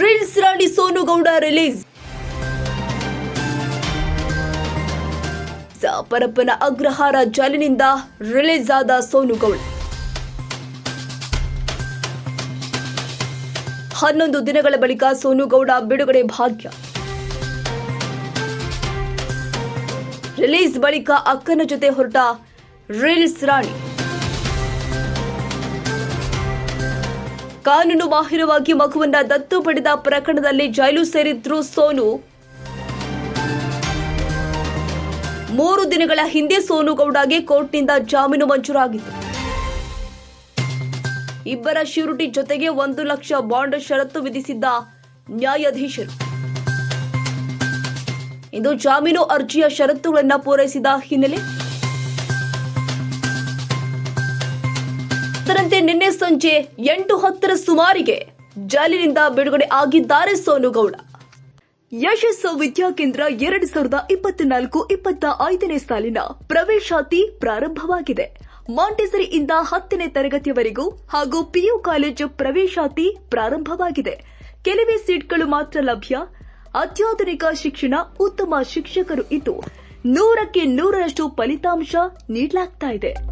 Reels ರಾಣಿ Sonu Gowda release. Parappana Agrahara ಜಾಲಿನಿಂದ release ಆದ ಸೋನು ಗೌಡ ಹನ್ನೊಂದು ದಿನಗಳ ಬಳಿಕ ಸೋನು ಗೌಡ ಬಿಡುಗಡೆ ಭಾಗ್ಯ. ರಿಲೀಸ್ ಬಳಿಕ ಅಕ್ಕನ ಜೊತೆ ಹೊರಟ ರೀಲ್ಸ್ ರಾಣಿ. ಕಾನೂನು ಬಾಹಿರವಾಗಿ ಮಗುವನ್ನ ದತ್ತು ಪಡೆದ ಪ್ರಕರಣದಲ್ಲಿ ಜೈಲು ಸೇರಿದ್ರು ಸೋನು. ಮೂರು ದಿನಗಳ ಹಿಂದೆ ಸೋನು ಗೌಡಗೆ ಕೋರ್ಟ್ನಿಂದ ಜಾಮೀನು ಮಂಜೂರಾಗಿತ್ತು. ಇಬ್ಬರ ಶ್ಯೂರಿಟಿ ಜೊತೆಗೆ ಒಂದು ಲಕ್ಷ ಬಾಂಡ್ ಷರತ್ತು ವಿಧಿಸಿದ್ದ ನ್ಯಾಯಾಧೀಶರು. ಇಂದು ಜಾಮೀನು ಅರ್ಜಿಯ ಷರತ್ತುಗಳನ್ನು ಪೂರೈಸಿದ ಹಿನ್ನೆಲೆ ಅದರಂತೆ ನಿನ್ನೆ ಸಂಜೆ ಎಂಟು ಹತ್ತರ ಸುಮಾರಿಗೆ ಜಾಲಿನಿಂದ ಬಿಡುಗಡೆ ಆಗಿದ್ದಾರೆ ಸೋನು ಗೌಡ ಯಶಸ್ಸು ವಿದ್ಯಾಕೇಂದ್ರ ಎರಡು ಸಾವಿರದ ಇಪ್ಪತ್ನಾಲ್ಕು ಇಪ್ಪತ್ತ ಐದನೇ ಸಾಲಿನ ಪ್ರವೇಶಾತಿ ಪ್ರಾರಂಭವಾಗಿದೆ. ಮಾಂಟೆಸರಿಯಿಂದ ಹತ್ತನೇ ತರಗತಿಯವರೆಗೂ ಹಾಗೂ ಪಿಯು ಕಾಲೇಜು ಪ್ರವೇಶಾತಿ ಪ್ರಾರಂಭವಾಗಿದೆ. ಕೆಲವೇ ಸೀಟ್ಗಳು ಮಾತ್ರ ಲಭ್ಯ. ಅತ್ಯಾಧುನಿಕ ಶಿಕ್ಷಣ ಉತ್ತಮ ಶಿಕ್ಷಕರು ಇದ್ದು ನೂರಕ್ಕೆ ನೂರರಷ್ಟು ಫಲಿತಾಂಶ ನೀಡಲಾಗ್ತಾ ಇದೆ.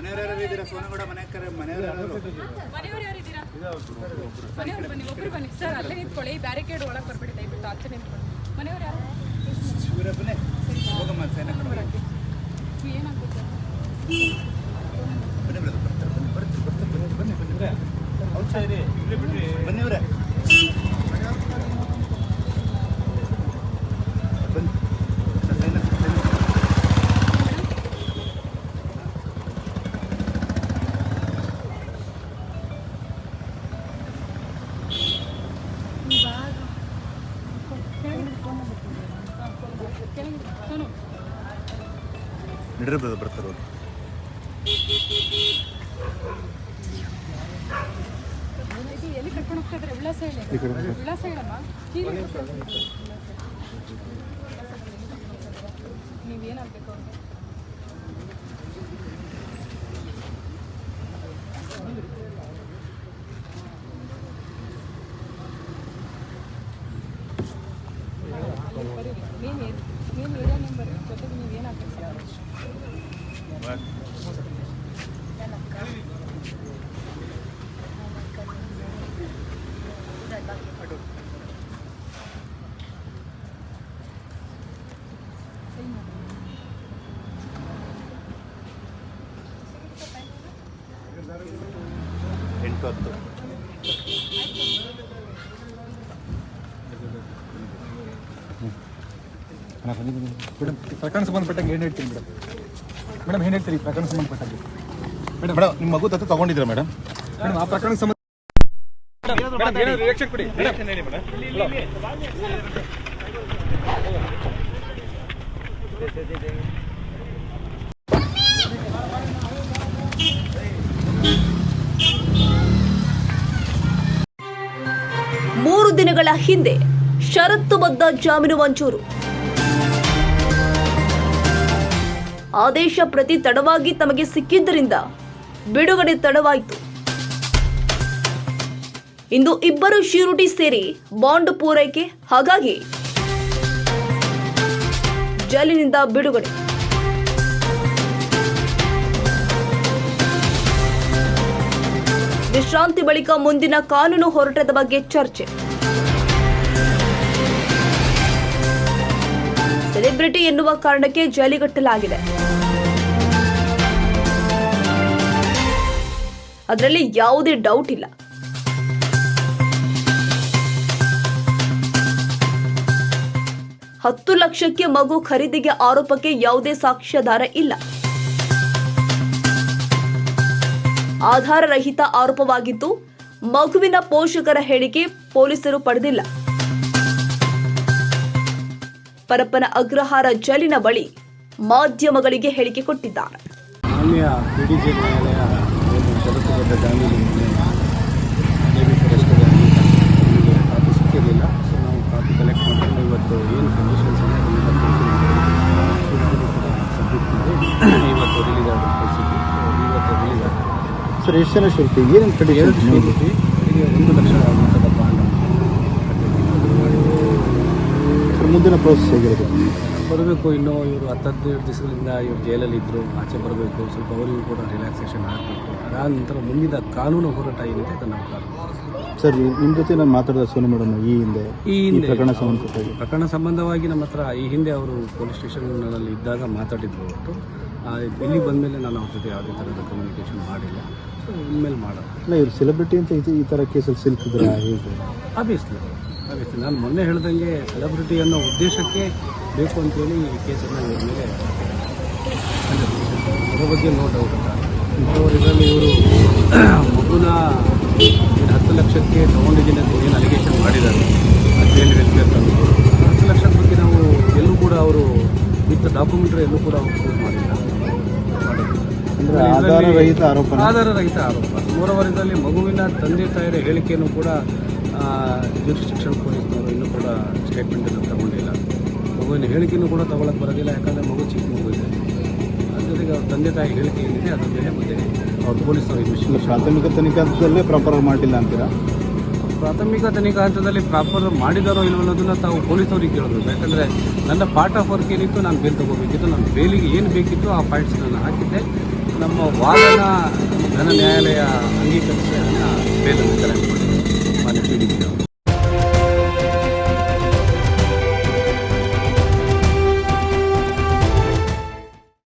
ಮನೆಯವ್ರು ಇದ್ದೀರಾ? ಸೋನಗೌಡ ಮನೆ ಕರೆ ಮನೆಯವರು ಮನೆಯವ್ರು ಯಾರಿದ್ದೀರಾ ಮನೆಯವ್ರು ಬನ್ನಿ ಒಬ್ರು ಬನ್ನಿ. ಸರ್ ಅಲ್ಲೇ ನಿಂತ್ಕೊಳ್ಳಿ. ಬ್ಯಾರಿಕೇಡ್ ಒಳಗೆ ಬರ್ಬಿಡಿ ದಯವಿಟ್ಟು ಆಚೆ ನಿಂತ್ಕೊಳ್ಳಿ. ಮನೆಯವ್ರು ಯಾರು? ಇವರಪ್ಪನೇ ಹೋಗಮ್ಮ ಸೈನ ಕಡೆ ಬನ್ನಿ ಏನಾಗ್ಬೇಕು ಬನ್ನಿ brother, ಬರ್ತಾರೆ, ಬನ್ನಿ ಬರ್ತೀವಿ ಬರ್ತೀವಿ ಬನ್ನಿ ಬನ್ನಿ ಬನ್ನಿ ಹೌದು ಸರಿ ಇಲ್ಲೇ ಬಿಡ್ರಿ ಬನ್ನಿ ಇವರೇ ಬನ್ನಿ ಸೈನ ಸೈನ ಸೋನು ನಡ್ರಿ ಬ್ರದರ್ ಬರ್ತಾರೆ ಇದು ಎಲ್ಲಿ ಕರ್ಕೊಂಡು ಹೋಗ್ತಾ ಇದ್ರೆ ವಿಳಾಸ ಹೇಳಿ ವಿಳಾಸ ಹೇಳಮ್ಮ ನೀವೇನಾಗಬೇಕು ಅವ್ರಿಗೆ ಮೇನ್ ಮೇನ್ ಏರಿಯಾ ನಂಬರ್ ಜೊತೆಗೆ ನೀವು ಏನಾಗಬೇಕು ಸರ್ ಎಂಟು ಹತ್ತು ಮೇಡಮ್ ಪ್ರಕರಣ ಸಂಬಂಧಪಟ್ಟಂಗೆ ಏನು ಹೇಳ್ತೀನಿ ಮೇಡಮ್? ಮೇಡಮ್ ಏನು ಹೇಳ್ತೀರಿ ಪ್ರಕರಣ ಸಂಬಂಧಪಟ್ಟಂಗೆ? ಮೇಡಮ್ ಮೇಡಮ್ ನಿಮ್ಮ ಮಗು ತತ್ತು ತಗೊಂಡಿದ್ದೀರಾ ಮೇಡಮ್? ಮೇಡಮ್ ಆ ಪ್ರಕರಣ ಸಂಬಂಧ ರಿಯಾಕ್ಷನ್ ಕೊಡಿ. ಮೂರು ದಿನಗಳ ಹಿಂದೆ ಷರತ್ತುಬದ್ಧ ಜಾಮೀನು ಮಂಜೂರು. ಆದೇಶ ಪ್ರತಿ ತಡವಾಗಿ ತಮಗೆ ಸಿಕ್ಕಿದ್ದರಿಂದ ಬಿಡುಗಡೆ ತಡವಾಯಿತು. ಇಂದು ಇಬ್ಬರು ಶ್ಯೂರಿಟಿ ಸೇರಿ ಬಾಂಡ್ ಪೂರೈಕೆ, ಹಾಗಾಗಿ ಜೈಲಿನಿಂದ ಬಿಡುಗಡೆ. ವಿಶ್ರಾಂತಿ ಬಳಿಕ ಮುಂದಿನ ಕಾನೂನು ಹೋರಾಟದ ಬಗ್ಗೆ ಚರ್ಚೆ. ಸೆಲೆಬ್ರಿಟಿ ಎನ್ನುವ ಕಾರಣಕ್ಕೆ ಜೈಲಿಗಟ್ಟಲಾಗಿದೆ. ಅದರಲ್ಲಿ ಯಾವುದೇ ಡೌಟ್ ಇಲ್ಲ. ಹತ್ತು ಲಕ್ಷಕ್ಕೆ ಮಗು ಖರೀದಿಗೆ ಆರೋಪಕ್ಕೆ ಯಾವುದೇ ಸಾಕ್ಷ್ಯಾಧಾರ ಇಲ್ಲ. ಆಧಾರ ರಹಿತ ಆರೋಪವಾಗಿದ್ದು, ಮಗುವಿನ ಪೋಷಕರ ಹೇಳಿಕೆ ಪೊಲೀಸರು ಪಡೆದಿಲ್ಲ. ಪರಪ್ಪನ ಅಗ್ರಹಾರ ಜಲಿನ ಬಳಿ ಮಾಧ್ಯಮಗಳಿಗೆ ಹೇಳಿಕೆ ಕೊಟ್ಟಿದ್ದಾರೆ. ಷರತ್ತುಬದ್ಧ ಜಾಮೀನು ಲೇಡಿ ಫಾರೆಸ್ಟರ್ ನಮಗೆ ಕಾಪಿ ಸಿಕ್ಕಿರಲಿಲ್ಲ. ಸೊ ನಾವು ಕಾಪಿ ಕಲೆಕ್ಟ್ ಮಾಡಿಕೊಂಡು ಇವತ್ತು ಏನು ಕಂಡೀಷನ್ಸ್ ಇದೆ ಸಬ್ಮಿಟ್ ಮಾಡಿ ಇವತ್ತು ರಿಲೀಸ್ ಆಗುತ್ತೆ ಇವತ್ತು ರಿಲೀಸ್ ಆಗುತ್ತೆ ಸರ್ ಎಷ್ಟು ಜನ ಶುಲ್ಕ ಏನೇನು ಎರಡು ಕಂಡೀಷನ್ ಶ್ರೀಮತಿ ಅವರಿಗೆ ಒಂದು ಲಕ್ಷ ಮೊತ್ತದ ಬಾಂಡ್. ಸರ್ ಮುಂದಿನ ಪ್ರೋಸೆಸ್ ಹೇಗಿರುತ್ತೆ? ಬರಬೇಕು ಇನ್ನೂ ಇವರು ಹತ್ತು ಹದಿನೈದು ದಿವಸಗಳಿಂದ ಇವರು ಜೈಲಲ್ಲಿ ಇದ್ದರು ಆಚೆ ಬರಬೇಕು ಸ್ವಲ್ಪ ಅವರಿಗೂ ಕೂಡ ರಿಲ್ಯಾಕ್ಸೇಷನ್ ಆಗಬೇಕು. ಅದಾದ ನಂತರ ಮುಂದಿನ ಕಾನೂನು ಹೋರಾಟ ಏನಿದೆ ಅದನ್ನು ನಾವು. ಸರ್ ನಿಮ್ಮ ಜೊತೆ ನಾನು ಮಾತಾಡಿದ ಸೋನು ಮೇಡಮ್ ಈ ಹಿಂದೆ ಈ ಹಿಂದೆ. ಪ್ರಕರಣ ಸಂಬಂಧಪಟ್ಟಾಗಿ. ಪ್ರಕರಣ ಸಂಬಂಧವಾಗಿ ನಮ್ಮ ಹತ್ರ ಈ ಹಿಂದೆ ಅವರು ಪೊಲೀಸ್ ಸ್ಟೇಷನ್ನಲ್ಲಿ ಇದ್ದಾಗ ಮಾತಾಡಿದ್ರು ಹೊರತು ಆ, ಬಂದ ಮೇಲೆ ನಾನು ಅವ್ರ ಜೊತೆ ಯಾವುದೇ ಥರದ ಕಮ್ಯುನಿಕೇಷನ್ ಮಾಡಿಲ್ಲ. ಸೊ ಇನ್ಮೇಲೆ ಮಾಡೋಣ. ಇವ್ರು ಸೆಲೆಬ್ರಿಟಿ ಅಂತ ಇದು ಈ ಥರ ಕೇಸಲ್ಲಿ ಸಿಲ್ಕಿದ್ರೆ ಹೇಗೆ? ಆಬ್ವಿಯಸ್ಲಿ ಆಬ್ವಿಯಸ್ಲಿ ನಾನು ಮೊನ್ನೆ ಹೇಳ್ದಂಗೆ ಸೆಲೆಬ್ರಿಟಿ ಅನ್ನೋ ಉದ್ದೇಶಕ್ಕೆ ಬೇಕು ಅಂತೇಳಿ ಈ ಕೇಸನ್ನು ಇವ್ರ ಮೇಲೆ ಅದರ ಬಗ್ಗೆ ನೋ ಡೌಟ್ ಅಂತ ಇಂಥವ್ರು ಇದರಲ್ಲಿ ಇವರು ಮಗುನ ಹತ್ತು ಲಕ್ಷಕ್ಕೆ ತೊಗೊಂಡಿದ್ದೀನಿ ಅಂತ ಏನು ಅಲಿಗೇಷನ್ ಮಾಡಿದ್ದಾರೆ. ಜೈಲ್ ವೆಲ್ಫೇರ್ ತಂದು ಹತ್ತು ಲಕ್ಷದ ಬಗ್ಗೆ ನಾವು ಎಲ್ಲೂ ಕೂಡ ಅವರು ವಿತ್ ಡಾಕ್ಯುಮೆಂಟ್ರಿ ಎಲ್ಲೂ ಕೂಡ ಅವರು ಪ್ರೂವ್ ಮಾಡಿಲ್ಲ. ಆಧಾರರಹಿತ ಆರೋಪ ಆಧಾರರಹಿತ ಆರೋಪ. ಮೂರವರ್ ಇದರಲ್ಲಿ ಮಗುವಿನ ತಂದೆ ತಾಯಿಯ ಹೇಳಿಕೆಯನ್ನು ಕೂಡ ಶಿಕ್ಷಣ ಪೊಲೀಸ್ನವರು ಇನ್ನೂ ಕೂಡ ಸ್ಟೇಟ್ಮೆಂಟನ್ನು ತಗೊಂಡಿಲ್ಲ. ಮಗುವಿನ ಹೇಳಿಕೆಯನ್ನು ಕೂಡ ತಗೊಳಕ್ಕೆ ಬರೋದಿಲ್ಲ ಯಾಕಂದರೆ ಮಗು ಚಿಕ್ಕ ಮಗು ಇದೆ. ಅದ್ರ ಜೊತೆಗೆ ಅವ್ರ ತಂದೆ ತಾಯಿ ಹೇಳಿಕೆ ಏನಿದೆ ಅದರ ಮೇಲೆ ಮತ್ತೆ ಅವ್ರ ಪೊಲೀಸರು ಇದು ಇನ್ವೆಸ್ಟಿಗೇಷನ್ ಪ್ರಾಥಮಿಕ ತನಿಖಾ ಹಂತದಲ್ಲೇ ಪ್ರಾಪರ್ ಮಾಡಿಲ್ಲ ಅಂತೀರಾ? ಪ್ರಾಥಮಿಕ ತನಿಖಾ ಹಂತದಲ್ಲಿ ಪ್ರಾಪರ್ ಮಾಡಿದಾರೋ ಇಲ್ವೋ ಅನ್ನೋದನ್ನ ತಾವು ಪೊಲೀಸವ್ರಿಗೆ ಕೇಳಬೇಕು. ಯಾಕಂದರೆ ನನ್ನ ಪಾರ್ಟ್ ಆಫ್ ವರ್ಕ್ ಏನಿತ್ತು ನಾನು ಬೇಲ್ ತಗೋಬೇಕಿತ್ತು. ನನ್ನ ಬೇಲಿಗೆ ಏನು ಬೇಕಿತ್ತು ಆ ಪಾಯಿಂಟ್ಸ್ ನಾನು ಹಾಕಿದ್ದೆ. ನಮ್ಮ ವಾದನ ಘನ ನ್ಯಾಯಾಲಯ ಅಂಗೀಕರಿಸಿ ಅದನ್ನು ಬೇಲನ್ನು ಕಲೆಕ್ಟ್ ಮಾಡಿ